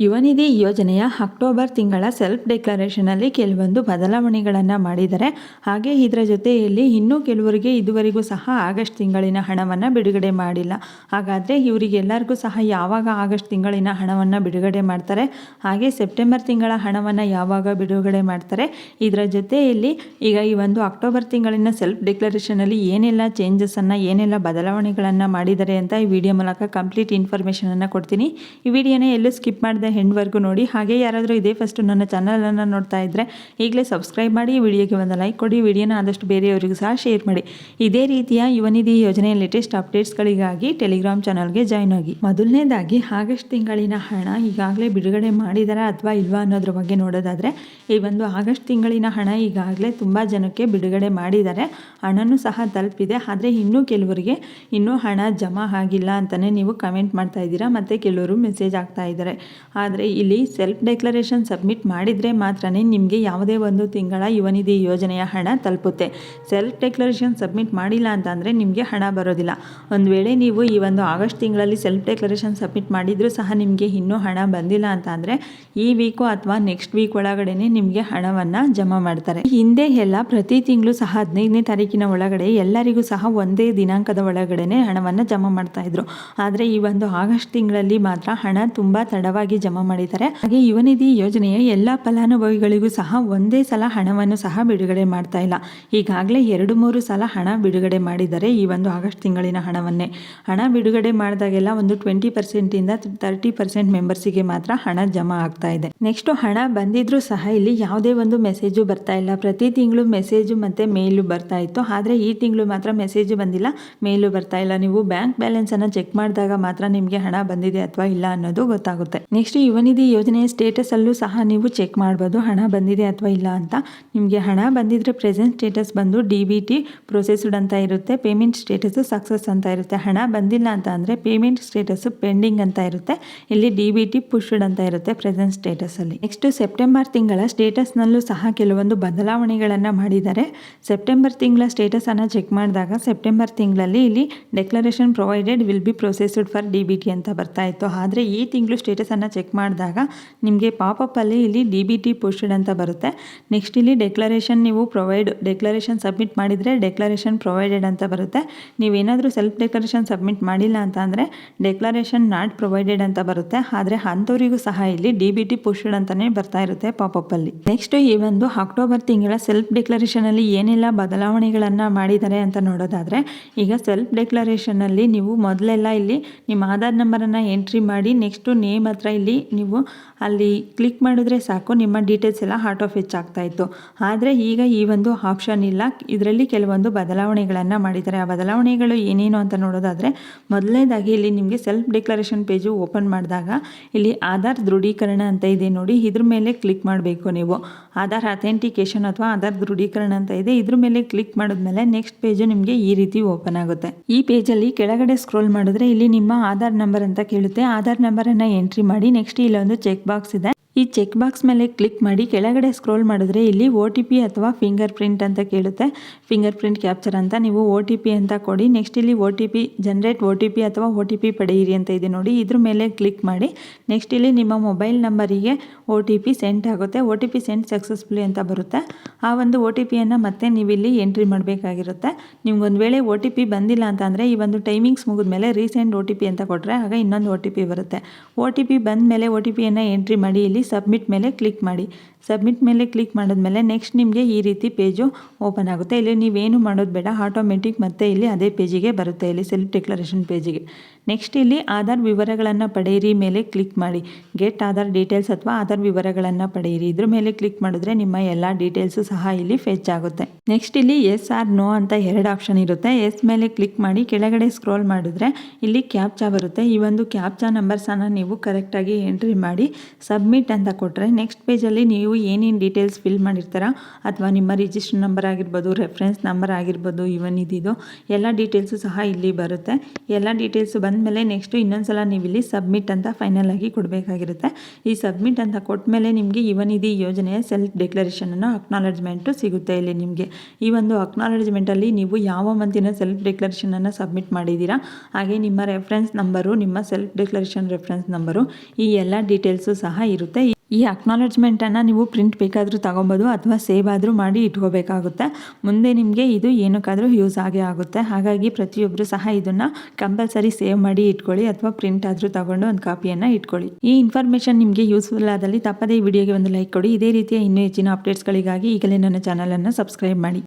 ಯುವನಿಧಿ ಯೋಜನೆಯ ಅಕ್ಟೋಬರ್ ತಿಂಗಳ ಸೆಲ್ಫ್ ಡೆಕ್ಲರೇಷನಲ್ಲಿ ಕೆಲವೊಂದು ಬದಲಾವಣೆಗಳನ್ನು ಮಾಡಿದ್ದಾರೆ ಹಾಗೆ ಇದರ ಜೊತೆಯಲ್ಲಿ ಇನ್ನೂ ಕೆಲವರಿಗೆ ಇದುವರೆಗೂ ಸಹ ಆಗಸ್ಟ್ ತಿಂಗಳಿನ ಹಣವನ್ನು ಬಿಡುಗಡೆ ಮಾಡಿಲ್ಲ. ಹಾಗಾದರೆ ಇವರಿಗೆಲ್ಲರಿಗೂ ಸಹ ಯಾವಾಗ ಆಗಸ್ಟ್ ತಿಂಗಳಿನ ಹಣವನ್ನು ಬಿಡುಗಡೆ ಮಾಡ್ತಾರೆ, ಹಾಗೆ ಸೆಪ್ಟೆಂಬರ್ ತಿಂಗಳ ಹಣವನ್ನು ಯಾವಾಗ ಬಿಡುಗಡೆ ಮಾಡ್ತಾರೆ, ಇದರ ಜೊತೆಯಲ್ಲಿ ಈಗ ಈ ಒಂದು ಅಕ್ಟೋಬರ್ ತಿಂಗಳಿನ ಸೆಲ್ಫ್ ಡಿಕ್ಲರೇಷನಲ್ಲಿ ಏನೆಲ್ಲ ಚೇಂಜಸನ್ನು ಏನೆಲ್ಲ ಬದಲಾವಣೆಗಳನ್ನು ಮಾಡಿದ್ದಾರೆ ಅಂತ ಈ ವಿಡಿಯೋ ಮೂಲಕ ಕಂಪ್ಲೀಟ್ ಇನ್ಫಾರ್ಮೇಷನನ್ನು ಕೊಡ್ತೀನಿ. ಈ ವಿಡಿಯೋನ ಎಲ್ಲೂ ಸ್ಕಿಪ್ ಮಾಡಿದೆ ಹೆಂಡ್ವರೆಗೂ ನೋಡಿ, ಹಾಗೆ ಯಾರಾದರೂ ಇದೇ ಫಸ್ಟು ನನ್ನ ಚಾನಲನ್ನು ನೋಡ್ತಾ ಇದ್ದರೆ ಈಗಲೇ ಸಬ್ಸ್ಕ್ರೈಬ್ ಮಾಡಿ ವಿಡಿಯೋಗೆ ಒಂದು ಲೈಕ್ ಕೊಡಿ ವಿಡಿಯೋನ ಆದಷ್ಟು ಬೇರೆಯವರಿಗೂ ಸಹ ಶೇರ್ ಮಾಡಿ. ಇದೇ ರೀತಿಯ ಯುವನಿಧಿ ಯೋಜನೆಯ ಲೇಟೆಸ್ಟ್ ಅಪ್ಡೇಟ್ಸ್ಗಳಿಗಾಗಿ ಟೆಲಿಗ್ರಾಮ್ ಚಾನಲ್ಗೆ ಜಾಯ್ನ್ ಆಗಿ. ಮೊದಲನೇದಾಗಿ, ಆಗಸ್ಟ್ ತಿಂಗಳಿನ ಹಣ ಈಗಾಗಲೇ ಬಿಡುಗಡೆ ಮಾಡಿದಾರಾ ಅಥವಾ ಇಲ್ವಾ ಅನ್ನೋದ್ರ ಬಗ್ಗೆ ನೋಡೋದಾದರೆ, ಈ ಒಂದು ಆಗಸ್ಟ್ ತಿಂಗಳಿನ ಹಣ ಈಗಾಗಲೇ ತುಂಬ ಜನಕ್ಕೆ ಬಿಡುಗಡೆ ಮಾಡಿದ್ದಾರೆ ಹಣನೂ ಸಹ ತಲುಪಿದೆ. ಆದರೆ ಇನ್ನೂ ಕೆಲವರಿಗೆ ಇನ್ನೂ ಹಣ ಜಮಾ ಆಗಿಲ್ಲ ಅಂತಲೇ ನೀವು ಕಮೆಂಟ್ ಮಾಡ್ತಾ ಇದ್ದೀರಾ? ಮತ್ತು ಕೆಲವರು ಮೆಸೇಜ್ ಆಗ್ತಾ ಇದ್ದಾರೆ. ಆದರೆ ಇಲ್ಲಿ ಸೆಲ್ಫ್ ಡೆಕ್ಲರೇಷನ್ ಸಬ್ಮಿಟ್ ಮಾಡಿದರೆ ಮಾತ್ರ ನಿಮಗೆ ಯಾವುದೇ ಒಂದು ತಿಂಗಳ ಯುವನಿಧಿ ಯೋಜನೆಯ ಹಣ ತಲುಪುತ್ತೆ. ಸೆಲ್ಫ್ ಡೆಕ್ಲರೇಷನ್ ಸಬ್ಮಿಟ್ ಮಾಡಿಲ್ಲ ಅಂತಂದರೆ ನಿಮಗೆ ಹಣ ಬರೋದಿಲ್ಲ. ಒಂದು ವೇಳೆ ನೀವು ಈ ಒಂದು ಆಗಸ್ಟ್ ತಿಂಗಳಲ್ಲಿ ಸೆಲ್ಫ್ ಡೆಕ್ಲರೇಷನ್ ಸಬ್ಮಿಟ್ ಮಾಡಿದರೂ ಸಹ ನಿಮಗೆ ಇನ್ನೂ ಹಣ ಬಂದಿಲ್ಲ ಅಂತ ಅಂದರೆ ಈ ವೀಕು ಅಥವಾ ನೆಕ್ಸ್ಟ್ ವೀಕ್ ಒಳಗಡೆ ನಿಮಗೆ ಹಣವನ್ನು ಜಮಾ ಮಾಡ್ತಾರೆ. ಹಿಂದೆ ಎಲ್ಲ ಪ್ರತಿ ತಿಂಗಳು ಸಹ ಹದಿನೈದನೇ ತಾರೀಕಿನ ಒಳಗಡೆ ಎಲ್ಲರಿಗೂ ಸಹ ಒಂದೇ ದಿನಾಂಕದ ಒಳಗಡೆ ಹಣವನ್ನು ಜಮಾ ಮಾಡ್ತಾ ಇದ್ರು. ಆದರೆ ಈ ಒಂದು ಆಗಸ್ಟ್ ತಿಂಗಳಲ್ಲಿ ಮಾತ್ರ ಹಣ ತುಂಬ ತಡವಾಗಿ ಜಮಾ ಮಾಡಿದ್ದಾರೆ. ಹಾಗೆ ಯುವನಿಧಿ ಯೋಜನೆಯ ಎಲ್ಲ ಫಲಾನುಭವಿಗಳಿಗೂ ಸಹ ಒಂದೇ ಸಲ ಹಣವನ್ನು ಸಹ ಬಿಡುಗಡೆ ಮಾಡ್ತಾ ಇಲ್ಲ. ಈಗಾಗಲೇ ಎರಡು ಮೂರು ಸಲ ಹಣ ಬಿಡುಗಡೆ ಮಾಡಿದ್ದಾರೆ ಈ ಒಂದು ಆಗಸ್ಟ್ ತಿಂಗಳಿನ ಹಣವನ್ನೇ. ಹಣ ಬಿಡುಗಡೆ ಮಾಡಿದಾಗೆಲ್ಲ ಒಂದು ಟ್ವೆಂಟಿ ಪರ್ಸೆಂಟಿಂದ ತರ್ಟಿ ಪರ್ಸೆಂಟ್ ಮೆಂಬರ್ಸಿಗೆ ಮಾತ್ರ ಹಣ ಜಮಾ ಆಗ್ತಾ ಇದೆ. ನೆಕ್ಸ್ಟ್ ಹಣ ಬಂದಿದ್ರೂ ಸಹ ಇಲ್ಲಿ ಯಾವುದೇ ಒಂದು ಮೆಸೇಜು ಬರ್ತಾ ಇಲ್ಲ. ಪ್ರತಿ ತಿಂಗಳು ಮೆಸೇಜು ಮತ್ತೆ ಮೇಲು ಬರ್ತಾ ಇತ್ತು. ಆದರೆ ಈ ತಿಂಗಳು ಮಾತ್ರ ಮೆಸೇಜು ಬಂದಿಲ್ಲ, ಮೇಲು ಬರ್ತಾ ಇಲ್ಲ. ನೀವು ಬ್ಯಾಂಕ್ ಬ್ಯಾಲೆನ್ಸ್ ಅನ್ನ ಚೆಕ್ ಮಾಡಿದಾಗ ಮಾತ್ರ ನಿಮಗೆ ಹಣ ಬಂದಿದೆ ಅಥವಾ ಇಲ್ಲ ಅನ್ನೋದು ಗೊತ್ತಾಗುತ್ತೆ. ನೆಕ್ಸ್ಟ್ ಯುವನಿಧಿ ಯೋಜನೆಯ ಸ್ಟೇಟಸಲ್ಲೂ ಸಹ ನೀವು ಚೆಕ್ ಮಾಡ್ಬೋದು, ಹಣ ಬಂದಿದೆ ಅಥವಾ ಇಲ್ಲ ಅಂತ. ನಿಮಗೆ ಹಣ ಬಂದಿದ್ರೆ ಪ್ರೆಸೆಂಟ್ ಸ್ಟೇಟಸ್ ಬಂದು ಡಿ ಬಿ ಟಿ ಪ್ರೊಸೆಸ್ಡ್ ಅಂತ ಇರುತ್ತೆ ಪೇಮೆಂಟ್ ಸ್ಟೇಟಸ್ಸು ಸಕ್ಸಸ್ ಅಂತ ಇರುತ್ತೆ. ಹಣ ಬಂದಿಲ್ಲ ಅಂತ ಅಂದರೆ ಪೇಮೆಂಟ್ ಸ್ಟೇಟಸ್ಸು ಪೆಂಡಿಂಗ್ ಅಂತ ಇರುತ್ತೆ. ಇಲ್ಲಿ ಡಿ ಬಿ ಟಿ ಪುಷ್ಡ್ ಅಂತ ಇರುತ್ತೆ ಪ್ರೆಸೆಂಟ್ ಸ್ಟೇಟಸಲ್ಲಿ ನೆಕ್ಸ್ಟ್ ಸೆಪ್ಟೆಂಬರ್ ತಿಂಗಳ ಸ್ಟೇಟಸ್ನಲ್ಲೂ ಸಹ ಕೆಲವೊಂದು ಬದಲಾವಣೆಗಳನ್ನು ಮಾಡಿದ್ದಾರೆ. ಸೆಪ್ಟೆಂಬರ್ ತಿಂಗಳ ಸ್ಟೇಟಸನ್ನು ಚೆಕ್ ಮಾಡಿದಾಗ ಸೆಪ್ಟೆಂಬರ್ ತಿಂಗಳಲ್ಲಿ ಇಲ್ಲಿ declaration provided will be processed for D B T ಅಂತ ಬರ್ತಾ ಇತ್ತು. ಆದರೆ ಈ ತಿಂಗಳು ಸ್ಟೇಟಸನ್ನು ಚೆಕ್ ಮಾಡಿದಾಗ ನಿಮಗೆ ಪಾಪಪ್ಪಲ್ಲಿ ಇಲ್ಲಿ ಡಿ ಬಿ ಟಿ ಪೋಸ್ಟೆಡ್ ಅಂತ ಬರುತ್ತೆ. ನೆಕ್ಸ್ಟ್ ಇಲ್ಲಿ ಡೆಕ್ಲರೇಷನ್ ನೀವು ಪ್ರೊವೈಡ್ ಡೆಕ್ಲರೇಷನ್ ಸಬ್ಮಿಟ್ ಮಾಡಿದರೆ ಡೆಕ್ಲರೇಷನ್ ಪ್ರೊವೈಡೆಡ್ ಅಂತ ಬರುತ್ತೆ. ನೀವೇನಾದರೂ ಸೆಲ್ಫ್ ಡೆಕ್ಲರೇಷನ್ ಸಬ್ಮಿಟ್ ಮಾಡಿಲ್ಲ ಅಂತ ಅಂದರೆ ಡೆಕ್ಲರೇಷನ್ ನಾಟ್ ಪ್ರೊವೈಡೆಡ್ ಅಂತ ಬರುತ್ತೆ. ಆದರೆ ಅಂಥವರಿಗೂ ಸಹ ಇಲ್ಲಿ ಡಿ ಬಿ ಟಿ ಪೋಸ್ಟೆಡ್ ಅಂತಲೇ ಬರ್ತಾ ಇರುತ್ತೆ ಪಾಪಪ್ಪಲ್ಲಿ ನೆಕ್ಸ್ಟ್ ಈ ಒಂದು ಅಕ್ಟೋಬರ್ ತಿಂಗಳ ಸೆಲ್ಫ್ ಡೆಕ್ಲರೇಷನಲ್ಲಿ ಏನೆಲ್ಲ ಬದಲಾವಣೆಗಳನ್ನು ಮಾಡಿದ್ದಾರೆ ಅಂತ ನೋಡೋದಾದರೆ, ಈಗ ಸೆಲ್ಫ್ ಡೆಕ್ಲರೇಷನಲ್ಲಿ ನೀವು ಮೊದಲೆಲ್ಲ ಇಲ್ಲಿ ನಿಮ್ಮ ಆಧಾರ್ ನಂಬರನ್ನು ಎಂಟ್ರಿ ಮಾಡಿ ನೆಕ್ಸ್ಟು ನೇಮ್ ಹತ್ರ ಇಲ್ಲಿ ನೀವು ಅಲ್ಲಿ ಕ್ಲಿಕ್ ಮಾಡಿದ್ರೆ ಸಾಕು. ನಿಮ್ಮ ಡೀಟೇಲ್ಸ್ ಎಲ್ಲ ಹಾರ್ಟ್ ಆಫ್ ಆಗ್ತಾ ಇತ್ತು. ಆದರೆ ಈಗ ಈ ಒಂದು ಆಪ್ಷನ್ ಇಲ್ಲ. ಇದರಲ್ಲಿ ಕೆಲವೊಂದು ಬದಲಾವಣೆಗಳನ್ನು ಮಾಡಿದ್ದಾರೆ. ಆ ಬದಲಾವಣೆಗಳು ಏನೇನು ಅಂತ ನೋಡೋದಾದರೆ, ಮೊದಲನೇದಾಗಿ ಇಲ್ಲಿ ನಿಮಗೆ ಸೆಲ್ಫ್ ಡಿಕ್ಲರೇಷನ್ ಪೇಜು ಓಪನ್ ಮಾಡಿದಾಗ ಇಲ್ಲಿ ಆಧಾರ್ ದೃಢೀಕರಣ ಅಂತ ಇದೆ ನೋಡಿ. ಇದ್ರ ಮೇಲೆ ಕ್ಲಿಕ್ ಮಾಡಬೇಕು ನೀವು. ಆಧಾರ್ ಅಥೆಂಟಿಕೇಶನ್ ಅಥವಾ ಆಧಾರ್ ದೃಢೀಕರಣ ಅಂತ ಇದೆ. ಇದ್ರ ಮೇಲೆ ಕ್ಲಿಕ್ ಮಾಡಿದ್ಮೇಲೆ ನೆಕ್ಸ್ಟ್ ಪೇಜು ನಿಮಗೆ ಈ ರೀತಿ ಓಪನ್ ಆಗುತ್ತೆ. ಈ ಪೇಜಲ್ಲಿ ಕೆಳಗಡೆ ಸ್ಕ್ರೋಲ್ ಮಾಡಿದ್ರೆ ಇಲ್ಲಿ ನಿಮ್ಮ ಆಧಾರ್ ನಂಬರ್ ಅಂತ ಕೇಳುತ್ತೆ. ಆಧಾರ್ ನಂಬರನ್ನು ಎಂಟ್ರಿ ಮಾಡಿ ನೆಕ್ಸ್ಟ್ ಇಲ್ಲೊಂದು ಚೆಕ್ ಬಾಕ್ಸ್ ಇದೆ ಈ ಚೆಕ್ ಬಾಕ್ಸ್ ಮೇಲೆ ಕ್ಲಿಕ್ ಮಾಡಿ ಕೆಳಗಡೆ ಸ್ಕ್ರೋಲ್ ಮಾಡಿದ್ರೆ ಇಲ್ಲಿ ಒ ಟಿ ಪಿ ಅಥವಾ ಫಿಂಗರ್ ಪ್ರಿಂಟ್ ಅಂತ ಕೇಳುತ್ತೆ ಫಿಂಗರ್ ಪ್ರಿಂಟ್ ಕ್ಯಾಪ್ಚರ್ ಅಂತ ನೀವು ಒ ಟಿ ಪಿ ಅಂತ ಕೊಡಿ ನೆಕ್ಸ್ಟ್ ಇಲ್ಲಿ O T P generate O T P ಅಥವಾ ಒ ಟಿ ಪಿ ಪಡೆಯಿರಿ ಅಂತ ಇದೆ ನೋಡಿ ಇದ್ರ ಮೇಲೆ ಕ್ಲಿಕ್ ಮಾಡಿ ನೆಕ್ಸ್ಟ್ ಇಲ್ಲಿ ನಿಮ್ಮ ಮೊಬೈಲ್ ನಂಬರಿಗೆ ಒ ಟಿ ಪಿ ಸೆಂಟ್ ಆಗುತ್ತೆ O T P sent successfully ಅಂತ ಬರುತ್ತೆ ಆ ಒಂದು ಒ ಟಿ ಪಿಯನ್ನು ಮತ್ತೆ ನೀವಿಲ್ಲಿ ಎಂಟ್ರಿ ಮಾಡಬೇಕಾಗಿರುತ್ತೆ ನಿಮ್ಗೊಂದು ವೇಳೆ ಒ ಟಿ ಪಿ ಬಂದಿಲ್ಲ ಅಂತ ಅಂದರೆ ಈ ಒಂದು ಟೈಮಿಂಗ್ಸ್ ಮುಗಿದ ಮೇಲೆ ರೀಸೆಂಟ್ ಒ ಟಿ ಪಿ ಅಂತ ಕೊಟ್ಟರೆ ಆಗ ಇನ್ನೊಂದು ಒ ಟಿ ಪಿ ಬರುತ್ತೆ ಒ ಟಿ ಪಿ ಬಂದ ಮೇಲೆ ಒ ಟಿ ಪಿಯನ್ನು ಎಂಟ್ರಿ ಮಾಡಿ, ಇಲ್ಲಿ ಸಬ್ಮಿಟ್ ಮೇಲೆ ಕ್ಲಿಕ್ ಮಾಡಿ. ಸಬ್ಮಿಟ್ ಮೇಲೆ ಕ್ಲಿಕ್ ಮಾಡಿದ್ಮೇಲೆ ನೆಕ್ಸ್ಟ್ ನಿಮಗೆ ಈ ರೀತಿ ಪೇಜು ಓಪನ್ ಆಗುತ್ತೆ. ಇಲ್ಲಿ ನೀವೇನು ಮಾಡೋದು ಬೇಡ, ಆಟೋಮೆಟಿಕ್ ಮತ್ತೆ ಇಲ್ಲಿ ಅದೇ ಪೇಜಿಗೆ ಬರುತ್ತೆ, ಇಲ್ಲಿ ಸೆಲ್ಫ್ ಡಿಕ್ಲರೇಷನ್ ಪೇಜಿಗೆ. ನೆಕ್ಸ್ಟ್ ಇಲ್ಲಿ ಆಧಾರ್ ವಿವರಗಳನ್ನು ಪಡೆಯಿರಿ ಮೇಲೆ ಕ್ಲಿಕ್ ಮಾಡಿ. ಗೆಟ್ ಆಧಾರ್ ಡೀಟೇಲ್ಸ್ ಅಥವಾ ಆಧಾರ್ ವಿವರಗಳನ್ನು ಪಡೆಯಿರಿ. ಇದ್ರ ಮೇಲೆ ಕ್ಲಿಕ್ ಮಾಡಿದ್ರೆ ನಿಮ್ಮ ಎಲ್ಲ ಡೀಟೇಲ್ಸು ಸಹ ಇಲ್ಲಿ ಫೆಚ್ ಆಗುತ್ತೆ. ನೆಕ್ಸ್ಟ್ ಇಲ್ಲಿ ಎಸ್ ಆರ್ ನೋ ಅಂತ ಎರಡು ಆಪ್ಷನ್ ಇರುತ್ತೆ. ಎಸ್ ಮೇಲೆ ಕ್ಲಿಕ್ ಮಾಡಿ ಕೆಳಗಡೆ ಸ್ಕ್ರೋಲ್ ಮಾಡಿದ್ರೆ ಇಲ್ಲಿ ಕ್ಯಾಪ್ಚಾ ಬರುತ್ತೆ. ಈ ಒಂದು ಕ್ಯಾಪ್ಚಾ ನಂಬರ್ಸನ್ನು ನೀವು ಕರೆಕ್ಟಾಗಿ ಎಂಟ್ರಿ ಮಾಡಿ ಸಬ್ಮಿಟ್ ಅಂತ ಕೊಟ್ಟರೆ ನೆಕ್ಸ್ಟ್ ಪೇಜಲ್ಲಿ ನೀವು ಏನೇನು ಡೀಟೇಲ್ಸ್ ಫಿಲ್ ಮಾಡಿರ್ತಾರ ಅಥವಾ ನಿಮ್ಮ ರಿಜಿಸ್ಟರ್ ನಂಬರ್ ಆಗಿರ್ಬೋದು ರೆಫರೆನ್ಸ್ ನಂಬರ್ ಆಗಿರ್ಬೋದು ಇವನ್ ಇದಿದು ಎಲ್ಲ ಡೀಟೇಲ್ಸು ಸಹ ಇಲ್ಲಿ ಬರುತ್ತೆ. ಎಲ್ಲ ಡೀಟೇಲ್ಸು ಬಂದ ಬಂದಮೇಲೆ ನೆಕ್ಸ್ಟು ಇನ್ನೊಂದ್ಸಲ ನೀವು ಇಲ್ಲಿ ಸಬ್ಮಿಟ್ ಅಂತ ಫೈನಲ್ ಆಗಿ ಕೊಡಬೇಕಾಗಿರುತ್ತೆ. ಈ ಸಬ್ಮಿಟ್ ಅಂತ ಕೊಟ್ಟ ಮೇಲೆ ನಿಮಗೆ ಇವನಿಧಿ ಯೋಜನೆಯ ಸೆಲ್ಫ್ ಡಿಕ್ಲರೇಷನನ್ನು ಅಕ್ನಾಲಜ್ಮೆಂಟು ಸಿಗುತ್ತೆ ಇಲ್ಲಿ ನಿಮಗೆ. ಈ ಒಂದು ಅಕ್ನಾಲಜ್ಮೆಂಟಲ್ಲಿ ನೀವು ಯಾವ ಮಂತಿನ ಸೆಲ್ಫ್ ಡಿಕ್ಲರೇಷನನ್ನು ಸಬ್ಮಿಟ್ ಮಾಡಿದ್ದೀರಾ, ಹಾಗೆ ನಿಮ್ಮ ರೆಫರೆನ್ಸ್ ನಂಬರು ನಿಮ್ಮ ಸೆಲ್ಫ್ ಡಿಕ್ಲರೇಷನ್ ರೆಫರೆನ್ಸ್ ನಂಬರು ಈ ಎಲ್ಲ ಡೀಟೇಲ್ಸು ಸಹ ಇರುತ್ತೆ. ಈ ಅಕ್ನಾಲಜ್ಮೆಂಟನ್ನು ನೀವು ಪ್ರಿಂಟ್ ಬೇಕಾದರೂ ತಗೊಬೋದು, ಅಥವಾ ಸೇವ್ ಆದರೂ ಮಾಡಿ ಇಟ್ಕೋಬೇಕಾಗುತ್ತೆ. ಮುಂದೆ ನಿಮಗೆ ಇದು ಏನಕ್ಕಾದರೂ ಯೂಸ್ ಆಗೇ ಆಗುತ್ತೆ. ಹಾಗಾಗಿ ಪ್ರತಿಯೊಬ್ಬರು ಸಹ ಇದನ್ನು ಕಂಪಲ್ಸರಿ ಸೇವ್ ಮಾಡಿ ಇಟ್ಕೊಳ್ಳಿ, ಅಥವಾ ಪ್ರಿಂಟ್ ಆದರೂ ತಗೊಂಡು ಒಂದು ಕಾಪಿಯನ್ನು ಇಟ್ಕೊಳ್ಳಿ. ಈ ಇನ್ಫಾರ್ಮೇಷನ್ ನಿಮಗೆ ಯೂಸ್ಫುಲ್ ಆದಲ್ಲಿ ತಪ್ಪದೇ ವಿಡಿಯೋಗೆ ಒಂದು ಲೈಕ್ ಕೊಡಿ. ಇದೇ ರೀತಿಯ ಇನ್ನೂ ಹೆಚ್ಚಿನ ಅಪ್ಡೇಟ್ಸ್ಗಳಿಗಾಗಿ ಈಗಲೇ ನನ್ನ ಚಾನಲನ್ನು ಸಬ್ಸ್ಕ್ರೈಬ್ ಮಾಡಿ.